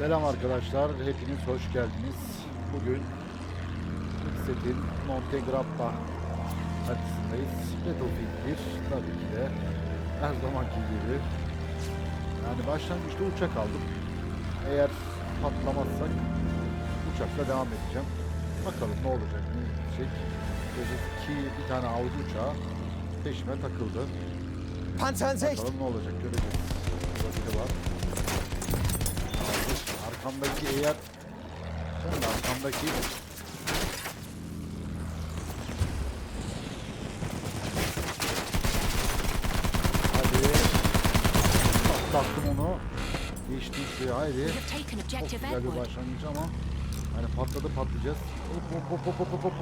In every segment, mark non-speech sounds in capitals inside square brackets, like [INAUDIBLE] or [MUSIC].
Selam arkadaşlar, hepiniz hoş geldiniz. Bugün Xset'in Montegrappa haritasındayız. Battlefield 1 tabii ki de her zamanki gibi. Yani başlangıçta uçak aldım. Eğer patlamazsak uçakla devam edeceğim. Bakalım ne olacak, ne gidecek. İki, bir tane avcı uçağı peşime takıldı. Bakalım ne olacak göreceğiz. Burada biri var. Arkamdaki eğer sen de arkamdaki Hadi. Patlattım onu. Geçti işte haydi. Çok güzel bir başlangıç ama hani patladı patlayacağız. Hop hop hop hop hop hop.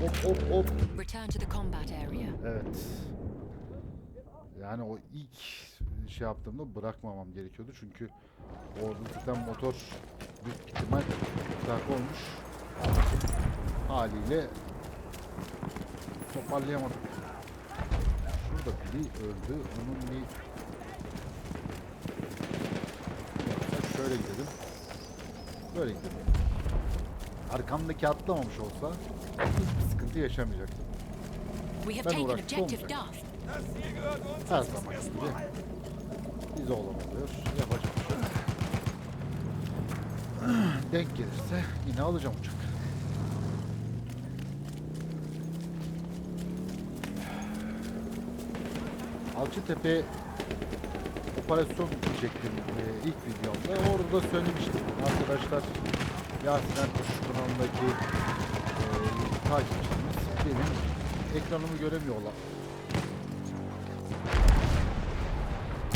Hop hop hop hop. Evet. Yani o ilk şey yaptığımda bırakmamam gerekiyordu çünkü orada zaten motor büyük ihtimal tak olmuş. Haliyle toparlayamadım. Şurada biri öldü. Onun bir şöyle gidelim. Böyle gidelim. Arkamdaki atlamamış olsa hiçbir sıkıntı yaşamayacaktım. Ben uğraştım, olmayacak. Her zaman gibi. Bize olan oluyor. Yapacak bir şey. [CLEARS THROAT] Denk gelirse yine alacağım uçak. Alçıtepe operasyon çektim e, ilk videomda. Orada da söylemiştim. Arkadaşlar Yasin Erkuş kanalındaki e, takipçimiz benim ekranımı göremiyorlar.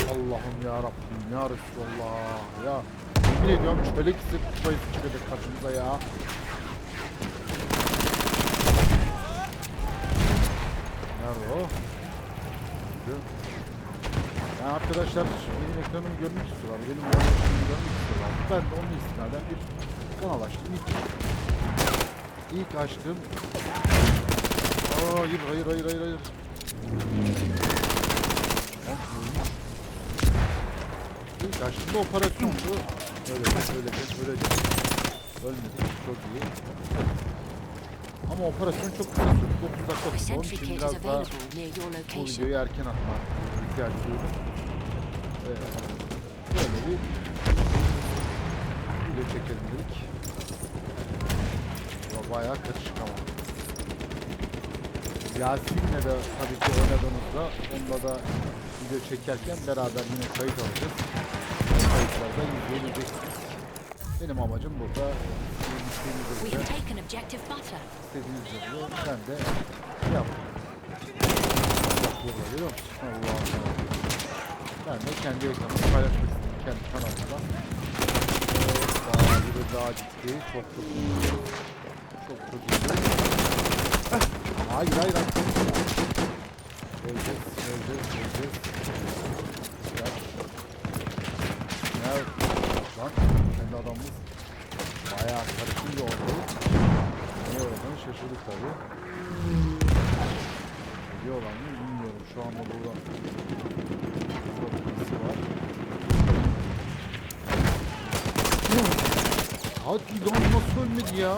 Allah'ım ya Rabbim ya Resulallah ya. Yemin ediyorum çölek sırt bayısı çıkacak karşımıza ya. Nerede o? Yani arkadaşlar benim ekranımı görmek istiyorlar. Benim yerleşimimi görmek istiyorlar. Ben de onun istinaden bir kanal açtım. İlk, ilk açtım. Aa, hayır hayır hayır hayır hayır. İlk açtığımda operasyondu. Öyle öyle öyle Ölmedik çok iyi. Ama operasyon çok kısa sürdü. 9 dakika sürdü. Onun için biraz daha bu videoyu erken atma ihtiyacı duydum. Ee, böyle bir video çekelim dedik. Bayağı karışık ama. Yasin'le de tabii ki oynadığımızda onunla da video çekerken beraber yine kayıt alacağız. Kayıtlarda izleyebileceksiniz. Benim amacım burada istediğiniz üzere istediğiniz gibi ben de yaptım. Bak burada görüyor musun? Allah'ım. Ben de kendi ekranımı paylaşmak istedim kendi kanalımda. Evet, daha biri daha gitti. Çok çok iyi. Çok çok iyi. Hayır hayır hayır. Öleceğiz, öleceğiz, öleceğiz. Gel. Gel. Lan kendi adamımız bayağı karışınca oldu. Ne olduğunu şaşırdık tabii. Biliyorlar mı bilmiyorum. Şu anda burada burada birisi var. Hadi lan nasıl ölmedi ya?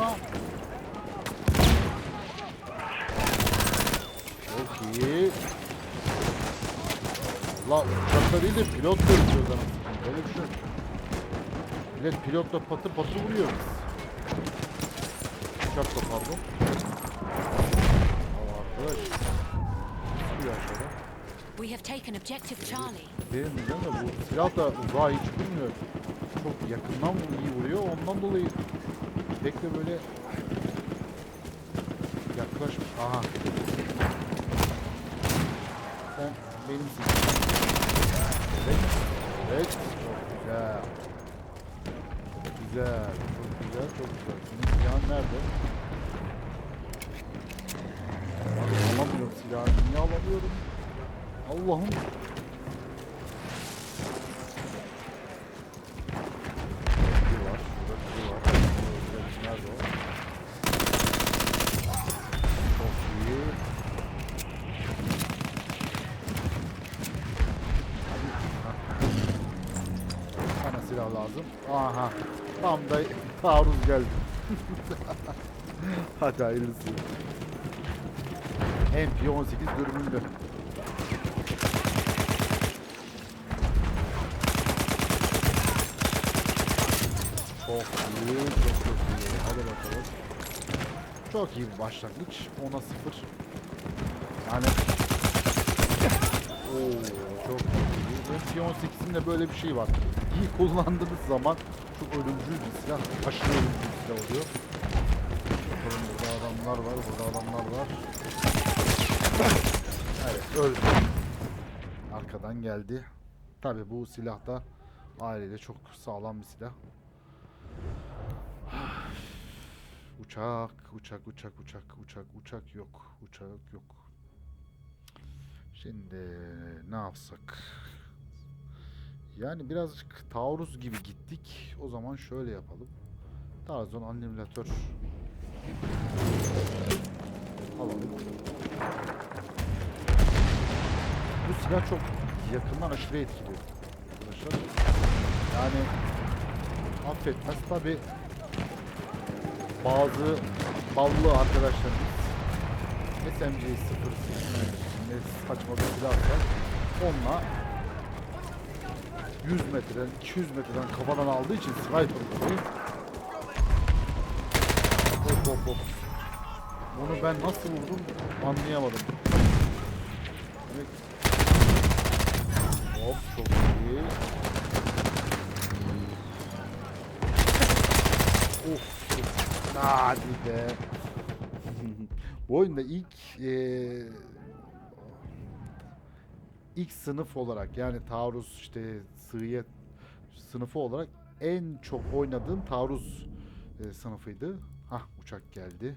Çok iyi. Allah uçakta değil de pilot da nasıl? Böyle bir şey. Millet pilotla patır patır vuruyor. Uçakla pardon. Ama arkadaş. Çıkıyor aşağıda. We have taken objective Charlie. Benim de bu silah da uzağa hiç vurmuyor. Çok yakından iyi vuruyor. Ondan dolayı pek de böyle yaklaş... Aha. Sen benimsin. Evet. Evet. Çok güzel. Çok güzel. Çok güzel. Çok güzel. Senin silahın nerede? Alamıyorum silahı. Niye alamıyorum? Allah'ım. Biri var. Burada biri var. Burada biri nerede o? Çok iyi. Hadi. Hah. Anasını silah lazım. Aha. Tam da taarruz geldi. Hadi hayırlısı. MP18 dürbünlü. Çok iyi, çok çok iyi. Hadi bakalım. Çok iyi bir başlangıç. 10'a 0. Yani Oo, çok iyi. MP18'in de böyle bir şey var. İyi kullandığınız zaman çok ölümcül bir silah. Aşırı ölümcül bir silah oluyor. Bakalım burada adamlar var, burada adamlar var. Evet, öldü. Arkadan geldi. Tabi bu silah da ailede çok sağlam bir silah. Uçak, uçak, uçak, uçak, uçak, uçak yok. Uçak yok. Şimdi ne yapsak? Yani birazcık taarruz gibi gittik. O zaman şöyle yapalım. Tarzan annihilatör alalım. Bu silah çok yakından aşırı etkili arkadaşlar. Yani affetmez tabi bazı ballı arkadaşlarımız SMG 0 ne saçma bir silahsa onunla 100 metreden 200 metreden kafadan aldığı için sniper gibi. Hop hop hop. Bunu ben nasıl vurdum anlayamadım. Evet. hop çok iyi. Of hadi be. [LAUGHS] Bu oyunda ilk eee ilk sınıf olarak yani taarruz işte sığıya sınıfı olarak en çok oynadığım taarruz e, sınıfıydı. Hah uçak geldi.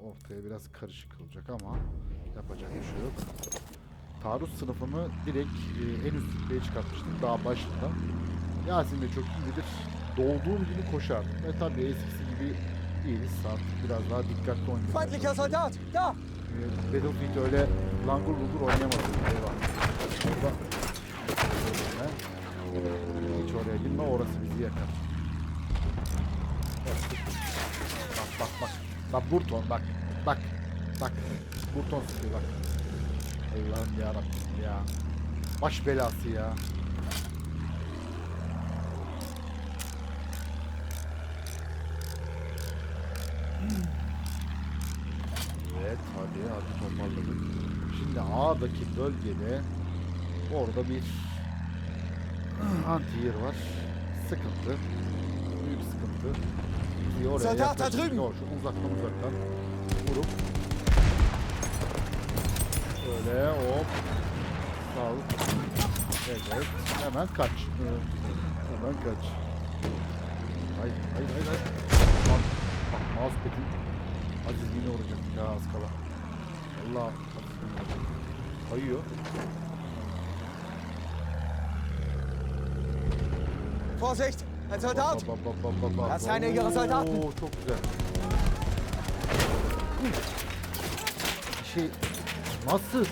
Ortaya biraz karışık olacak ama yapacak bir şey yok. Taarruz sınıfını direkt e, en üst rütbeye çıkartmıştık daha başında. Yasin de çok iyi bilir. Doğduğum gibi koşar. Ve tabii eskisi gibi değiliz. Artık biraz daha dikkatli oynuyoruz. Feindlicher Soldat! Da! Ee, Battlefield öyle langur lungur oynayamazsın. Eyvah. Orada. Hiç oraya girme orası bizi yakar. Bak bak. Bak bak Burton bak. Bak. Bak. Burton sıkıyor bak. Allah'ım yarabbim ya. Baş belası ya. Evet hadi hadi toparladık. Şimdi A'daki bölgede orada bir anti-yer var. Sıkıntı. Büyük sıkıntı. Bizi oraya. Yok, şu uzaktan uzaktan vurup Böyle hop. Sağ ol. Evet. Hemen kaç. Evet. Hemen kaç. Hayır, hayır, hayır, hayır. Bak, bak mousepad'in acizliğine uğrayacak ya az kala. Allah Kayıyor. Vorsicht! Ein Soldat! Bak, bak, bak, bak, bak. Das ist einer ihrer Soldaten. Oo, çok güzel. Bir şey nasıl?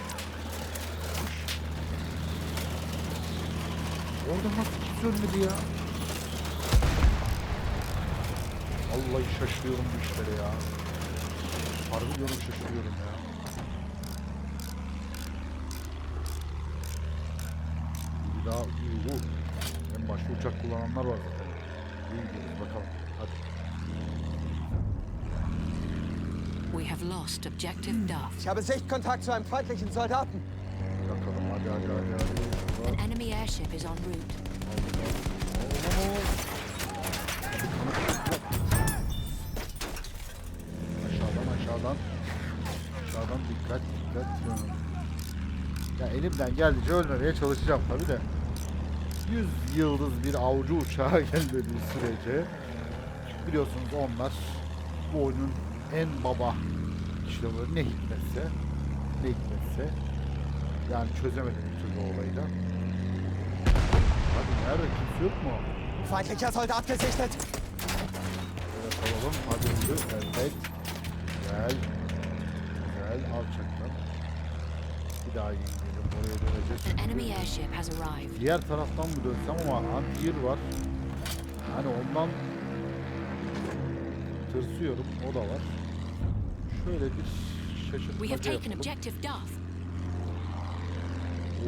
Orada nasıl kimse ölmedi ya? Vallahi şaşırıyorum bu işlere ya. Harbi diyorum şaşırıyorum ya. Bir daha iyi bu. En başta uçak kullananlar var zaten. İyi gidiyoruz bakalım. Hadi. We have lost objective Duff. Ich habe Sichtkontakt zu einem feindlichen Soldaten. Bakalım hadi hadi hadi hadi. An enemy airship is en route. Aşağıdan aşağıdan. Aşağıdan dikkat dikkat. Ya elimden geldiğince ölmemeye çalışacağım tabi de. 100 yıldız bir avcı uçağı [LAUGHS] gelmediği sürece biliyorsunuz onlar bu oyunun en baba işlemleri ne hikmetse ne hikmetse yani çözemedim bir türlü olayı da. Hadi nerede kimse yok mu? Feindlicher Soldat gesichtet! Böyle kalalım. Hadi yürü. Evet. Güzel. Güzel. Alçaktan. Bir daha indirelim. An enemy airship has arrived. Diğer taraftan mı dönsem ama anti var. Hani ondan tırsıyorum. O da var. Şöyle bir We have şaşırtmaca taken yapalım. objective Duff.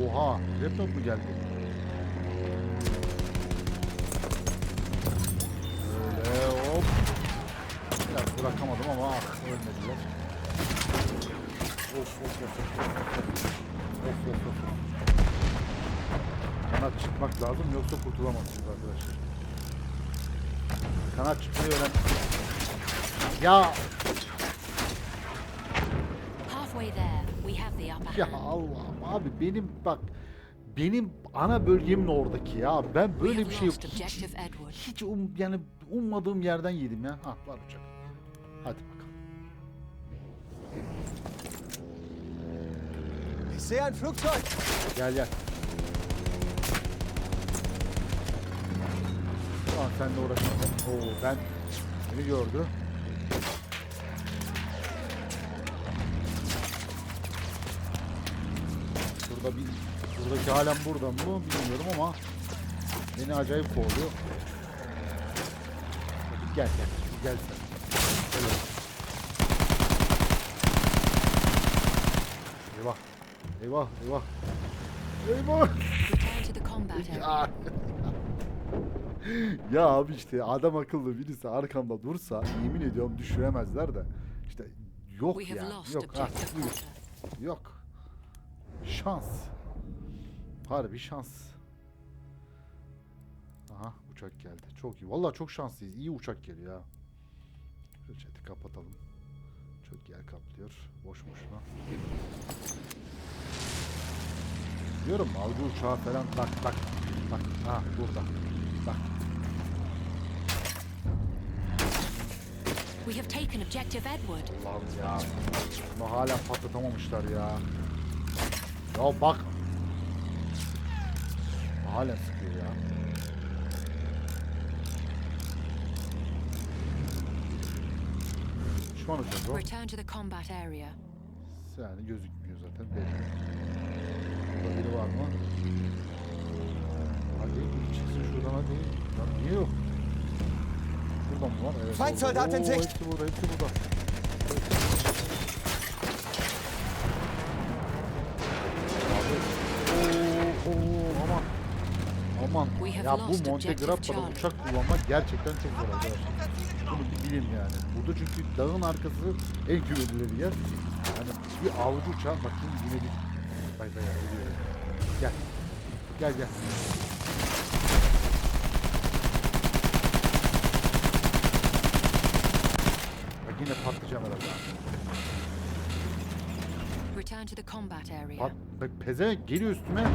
Oha, laptop mu geldi? Öyle hop. Biraz bırakamadım ama ah, ölmediler. Of of of of. Of of of. Kanat çıkmak lazım yoksa kurtulamazsınız arkadaşlar. Kanat çıkmayı öğren. Ya Ya. Allah'ım abi benim bak benim ana bölgemin oradaki ya. Ben böyle bir şey Hiç, hiç um, yani ummadığım yerden yedim ya. Ha var uçak. Hadi bakalım. Ich sehe ein Flugzeug. Gel gel. Tamam senle uğraşma. Oo ben beni gördü. Burada bir buradaki halen burada mı bilmiyorum ama beni acayip kovalıyor. Gel gel gel sen. Gel oğlum. Eyvah. Eyvah eyvah. Eyvah. Ya. [LAUGHS] ya abi işte adam akıllı birisi arkamda dursa yemin ediyorum düşüremezler de. İşte yok ya. lost Yok ha. Yok. Şans. Harbi şans. Aha uçak geldi. Çok iyi. Vallahi çok şanslıyız. İyi uçak geliyor ha. Şu chat'i kapatalım. Çok yer kaplıyor. Boş boşuna. Diyorum algı uçağı falan bak bak. Bak ha burada. Bak. We have taken objective Edward. Allah'ım ya. Bunu hala patlatamamışlar ya. Ya bak. Hala sıkıyor ya. Düşman uçak o. Return to the combat area. Yani gözükmüyor zaten belli. Burada biri var mı? Hadi çıksın şuradan hadi. Lan niye yok? Burada mı var? Evet. Fein. Soldat Sicht. Hepsi burada, hepsi burada. Abi. Oo, oo, aman. Aman. Ya bu Montegrapa'da Charlie. uçak kullanmak gerçekten çok zor arkadaşlar. Bunu bir bilin yani. Burada çünkü dağın arkası en güvenilir yer. Yani bir avcı uçağı bakayım yine bir... Bay bay ölüyorum. Gel. Gel gel. Bak yine patlayacağım herhalde. Return to the combat area. Pat, bak pezevenk geliyor üstüme.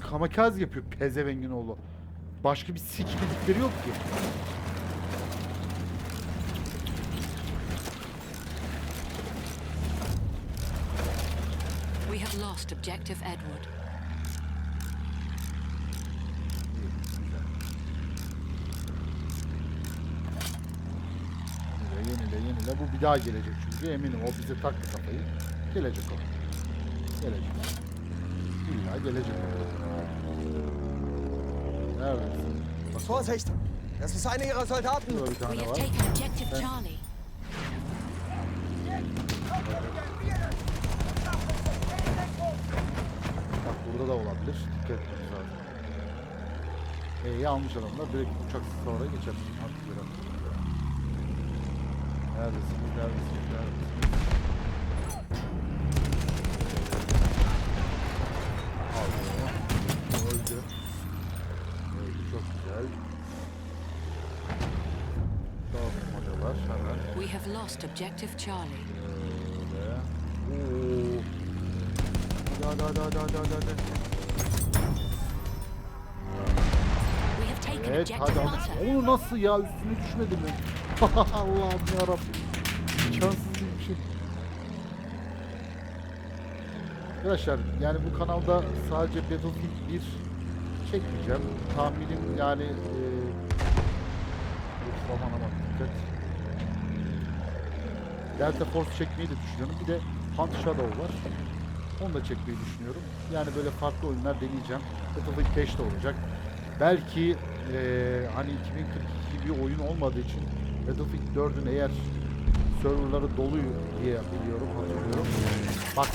Kamikaz yapıyor pezevengin oğlu. Başka bir sikmedikleri yok ki. Lost objective Edward. Yenile yenile yenile. Bu bir daha gelecek çünkü eminim o bize taktı kafayı. Gelecek o. Gelecek. İlla gelecek o. Neredesin? Vorsicht! Das ist einer ihrer Soldaten. We have taken objective Charlie. Bak burada da olabilir. Dikkat etmemiz lazım. E'yi almış adamlar. Direkt uçak sonra geçer. Artık biraz. Neredesiniz? Neredesiniz? Neredesiniz? Aldı onu. Öldü. Öldü. Çok güzel. Dağılmacalar hemen. We have lost objective Charlie. Öyle. Oo. Hadi hadi hadi hadi hadi hadi. Evet hadi. Butter. Onu nasıl ya üstüne düşmedi mi? [LAUGHS] Allah'ım yarabbim. İmkansız bir şey. Arkadaşlar yani bu kanalda sadece Battlefield 1 çekmeyeceğim. Tahminim yani Uf, aman aman dikkat. Delta Force çekmeyi de düşünüyorum. Bir de Hunt Shadow var. Onu da çekmeyi düşünüyorum. Yani böyle farklı oyunlar deneyeceğim. Battlefield 5 de olacak. Belki eee, hani 2042 bir oyun olmadığı için Battlefield 4'ün eğer serverları dolu diye biliyorum, hatırlıyorum. Bak.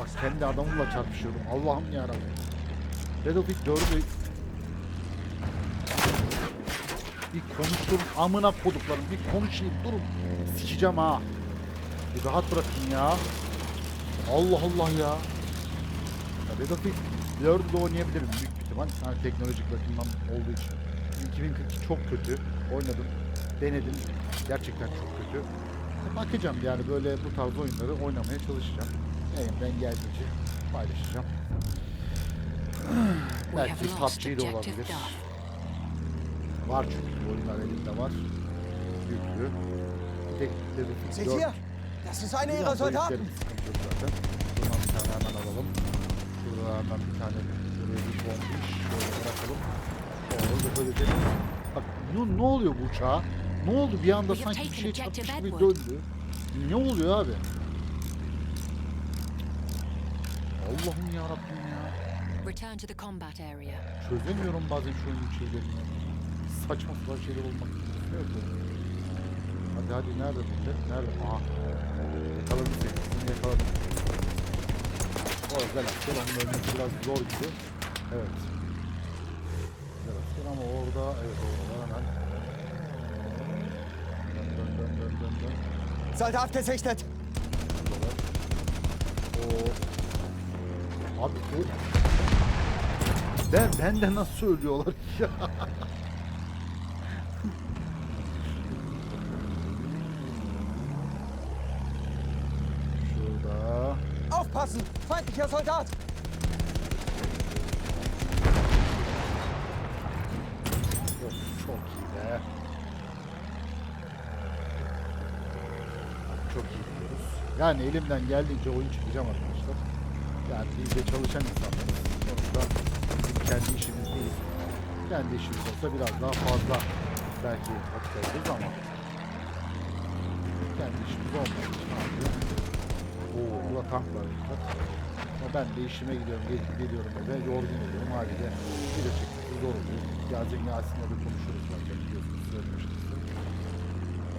Bak kendi adamımla çarpışıyorum. Allah'ım yarabbim. Battlefield 4'ü bir konuştum amına koduklarım bir konuşayım durun sikeceğim ha bir rahat bırakın ya Allah Allah ya ya Battlefield 4'ü de oynayabilirim ihtimal yani teknolojik bakımdan olduğu için 2042 çok kötü oynadım denedim gerçekten çok kötü bakacağım yani böyle bu tarz oyunları oynamaya çalışacağım elimden geldiğince paylaşacağım [SIGHS] belki PUBG de olabilir. Var çünkü bu oyunlar elimde var. Yüklü. Bir tek Battlefield Seht 4 ihr? Das ist einer ihrer Soldaten. Şuradan bir tane hemen alalım. Şurada hemen bir tane bir bombiş. Şöyle bırakalım. Sonra da böyle de... Bak ne, ne oluyor bu uçağa? Ne oldu bir anda sanki bir şey çarpmış gibi döndü. Ne oluyor abi? Allah'ım ya Rabbim ya. Return to the combat area. Çözemiyorum bazen şu oyunun şeylerini. Saçma sapan şeyler olmak istiyor. Hadi hadi nerede millet? Nerede? Aha. Yakaladım seni. Yakaladım. O özel asker. Onun ölmesi biraz zor gibi. Evet. Asker ama orada evet orada var hemen. Dön dön dön dön dön. Soldat gesichtet. Buradalar. O. Abi o. Ben, ben de nasıl söylüyorlar ya. [LAUGHS] Şurada. Aufpassen! Feindlicher Soldat! Of, çok iyi be. Abi Çok iyi gidiyoruz. Yani elimden geldiğince oyun çıkacağım arkadaşlar. Yani de çalışan insanlarız. Sonuçta kendi işimiz değil. Kendi işimiz olsa biraz daha fazla belki vakit ayırırız ama kendi işimiz olmadığı için. Oo, burada tank var. Ama ben de işime gidiyorum, gelip geliyorum eve, yorgun oluyorum haliyle. Bir de çekmesi zor oluyor. Yazın Yasin'le de konuşuruz zaten biliyorsunuz, söylemiştim.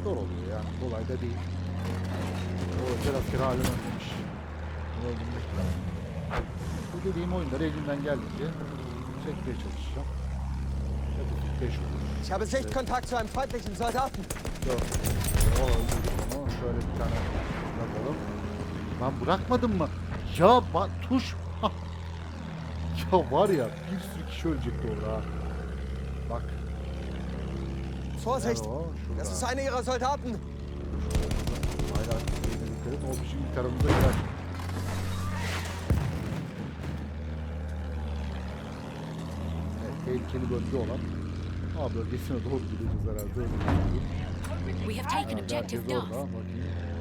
Zor oluyor yani, kolay da değil. O özel asker halen ölmemiş. Bunu öldürmek lazım. Bu dediğim oyunları elimden geldiğince çekmeye çalışacağım. Battlefield 5 olur. Ich habe Sichtkontakt zu einem feindlichen Soldaten. Yok. O öldürdük onu. Şöyle bir tane yapalım. Lan bırakmadın mı? Ya bak tuş. ya var ya bir sürü kişi ölecekti orada ha. Bak. Vorsicht! Das ist einer ihrer Soldaten. Hala dikkat et. O bizim ilk tarafımıza gider. Evet, tehlikeli bölge olan A bölgesine doğru gideceğiz herhalde. We have taken Herhalde objective herkes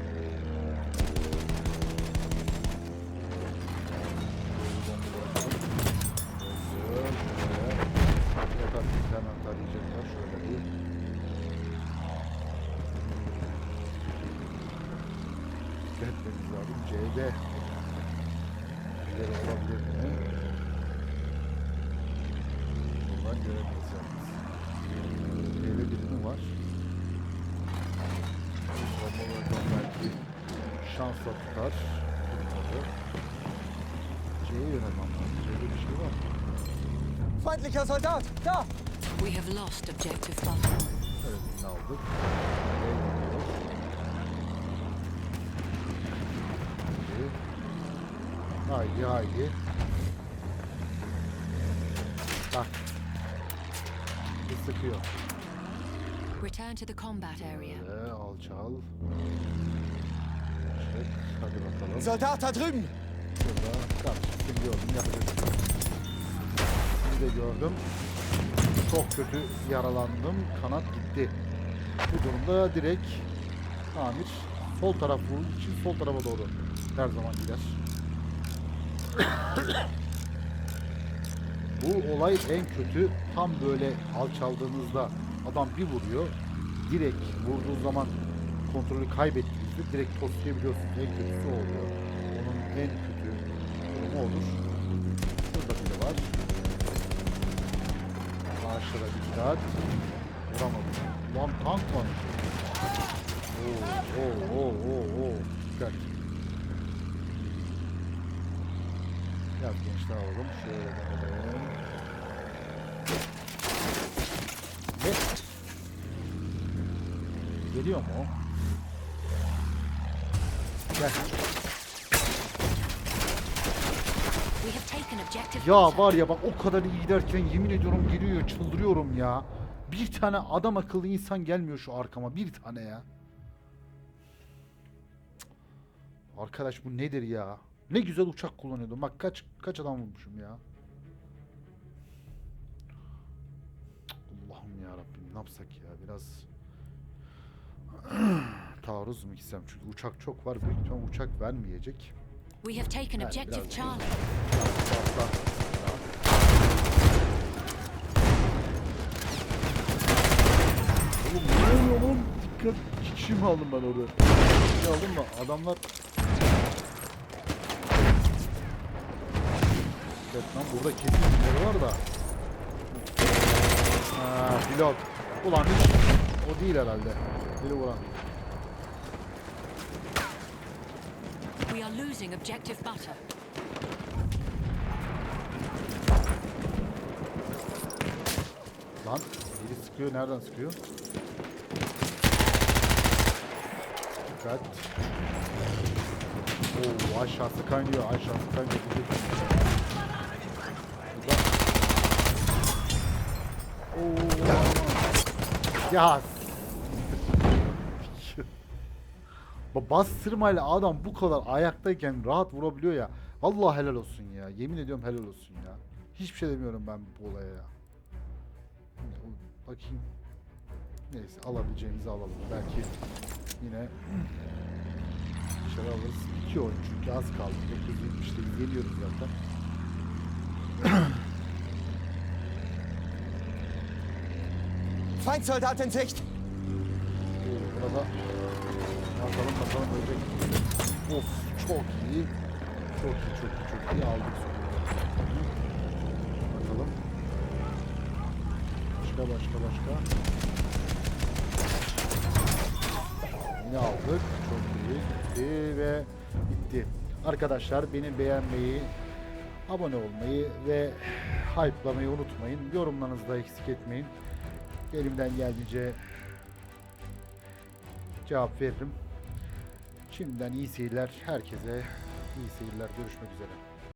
C'de. Birileri olabilir mi? Buradan göremeyiz yalnız. C'de biri mi var? Bombalardan belki şansla tutar. Tutmadı. C'ye yönelmem lazım. C'de bir şey var mı? Feindlicher Soldat! Da! We have lost objective Duff. Evet, aldık. C'ye Haydi. Haydi. Bak. Bir sıkıyor. Return to the combat area. Böyle alçal. Çek. Hadi bakalım. Soldat da drüben! Şurada karşısını gördüm. Yapacak. Sizi de gördüm. Çok kötü yaralandım. Kanat gitti. Bu durumda direkt tamir sol taraf vurduğu için sol tarafa doğru her zaman gider. Bu olay en kötü tam böyle alçaldığınızda adam bir vuruyor. Direkt vurduğu zaman kontrolü kaybettiğinizde direkt toslayabiliyorsunuz. En kötüsü oluyor. Onun en kötü durumu olur. Şurada biri var. Yavaşlara dikkat. Vuramadım. Lan tank var. Oo, oo, oo, oo, oo. Dikkat. Biraz gençler alalım. Şöyle bakalım. Ve... Geliyor mu? Gel. Ya var ya bak o kadar iyi giderken yemin ediyorum geliyor çıldırıyorum ya. Bir tane adam akıllı insan gelmiyor şu arkama. Bir tane ya. Arkadaş bu nedir ya? Ne güzel uçak kullanıyordum. Bak kaç kaç adam vurmuşum ya. Allah'ım ya Rabbim ne yapsak ya biraz [CLEARS THROAT] taarruz mu gitsem çünkü uçak çok var büyük ihtimal uçak vermeyecek. We have taken Evet, objective Charlie. Oğlum ne oluyor oğlum? Dikkat. İki kişi mi aldım ben orada? Kişi aldım mı? Adamlar... Evet lan burada kesin birileri var da. Ha, pilot. Ulan hiç o değil herhalde. Biri vuran. We are losing objective butter. Lan biri sıkıyor. Nereden sıkıyor? Dikkat. Oo aşağısı kaynıyor. Aşağısı kaynıyor. Ba- Bastırmayla adam bu kadar ayaktayken rahat vurabiliyor ya. Vallahi helal olsun ya. Yemin ediyorum helal olsun ya. Hiçbir şey demiyorum ben bu olaya ya. Bakayım. Neyse alabileceğimizi alalım. Belki yine dışarı alırız. İki oyun çünkü az kaldı. 970'te biz geliyoruz zaten. [CLEARS THROAT] Feindsoldat! Oo, Burada bakalım bakalım ölecek. Of çok iyi. Çok iyi çok iyi çok iyi aldık. Bakalım. Başka başka başka. Yine aldık. Çok iyi. Bitti ve bitti. Arkadaşlar beni beğenmeyi, abone olmayı ve hype'lamayı unutmayın. Yorumlarınızı da eksik etmeyin. Elimden geldiğince cevap veririm. Şimdiden iyi seyirler herkese. iyi seyirler. Görüşmek üzere.